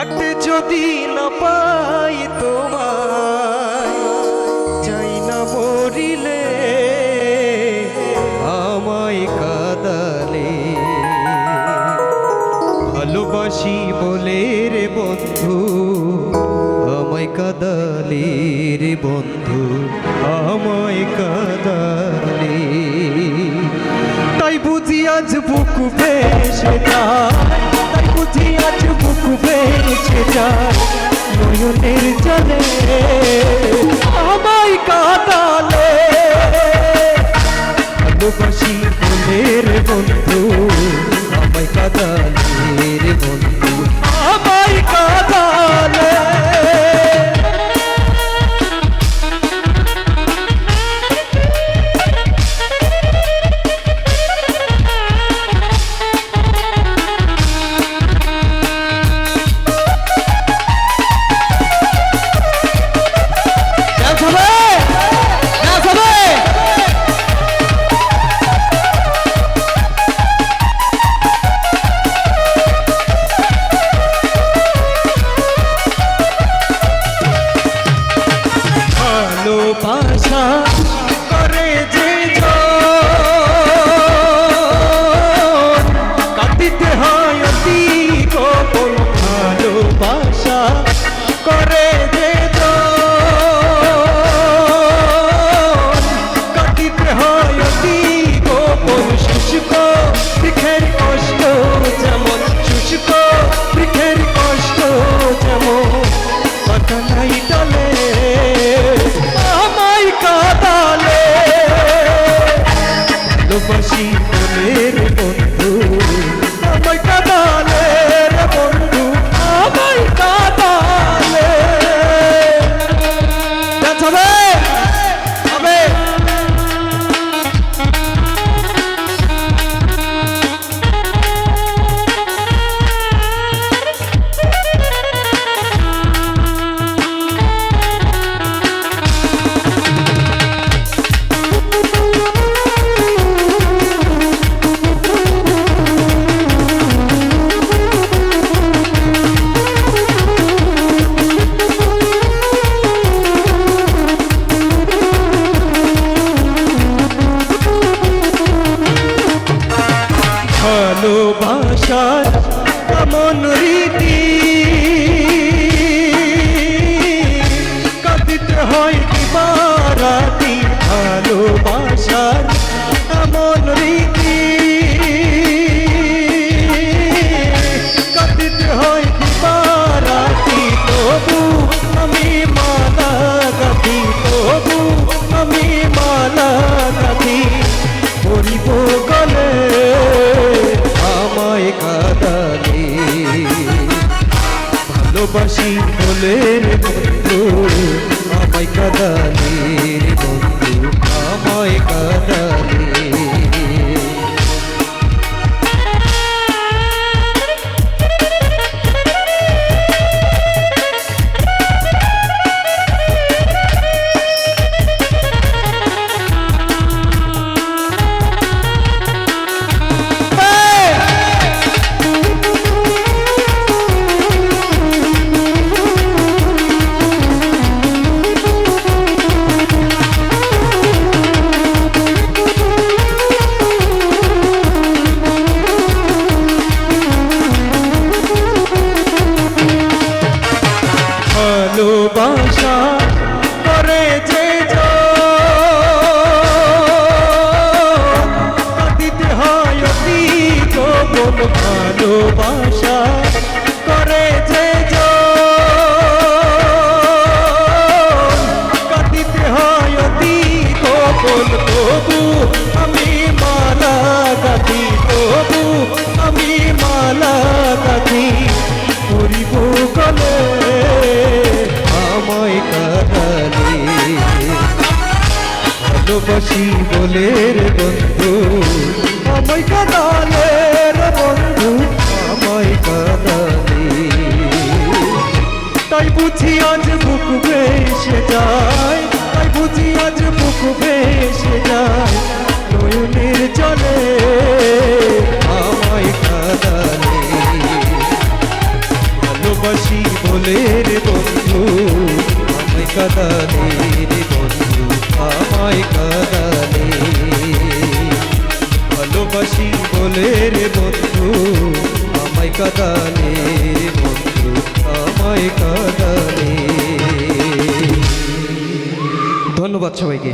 হাতে যদি না পাই তোমায় চাই না মরিলে আমায় কাদালে। ভালোবাসি বলে রে বন্ধু, আমায় কাদালে রে বন্ধু, আমায় কাদালে। তাই বুঝি আজ বুক ভেসে তাই বুঝি আজ বুক ভেসে যায় নয়নের জলে আমায় কাটালে ভালোবাসি বলের বন্ধু আমায় কাটালে বন্ধু আমায় কাদালে। ভালোবাসা করে যে কাটিতে হয় অতি গোপন ভালোবাসা করে ভালোবাসার এমন রীতি। কাঁদিতে হয় দিবারাতি ভালোবাসার ভালোবাসি বলে ভালোবাসা করে যে কাঁদিতে হয় অতি গোপন ভালোবাসা করে যে কাঁদিতে হয় অতি গোপন তবু আমি মালা গাথি, তবু আমি মালা গাথি। করিব গলে ভালোবাসি বলে রে বন্ধু। আমায় কাদালে রে বন্ধু আমায় কাদালে তাই বুঝি আজ বুক ভেসে যায়, তাই বুঝি আজ বুক ভেসে যায়। নয়নের চলে আমায় কাদালে। ভালোবাসি বলে রে বন্ধু, আমায় কাদালে রে বন্ধু। আমায় কাদালে ভালোবাসি বলে রে বন্ধু আমায় কাদালে বন্ধু আমায় কাদালে। ধন্যবাদ সবাইকে।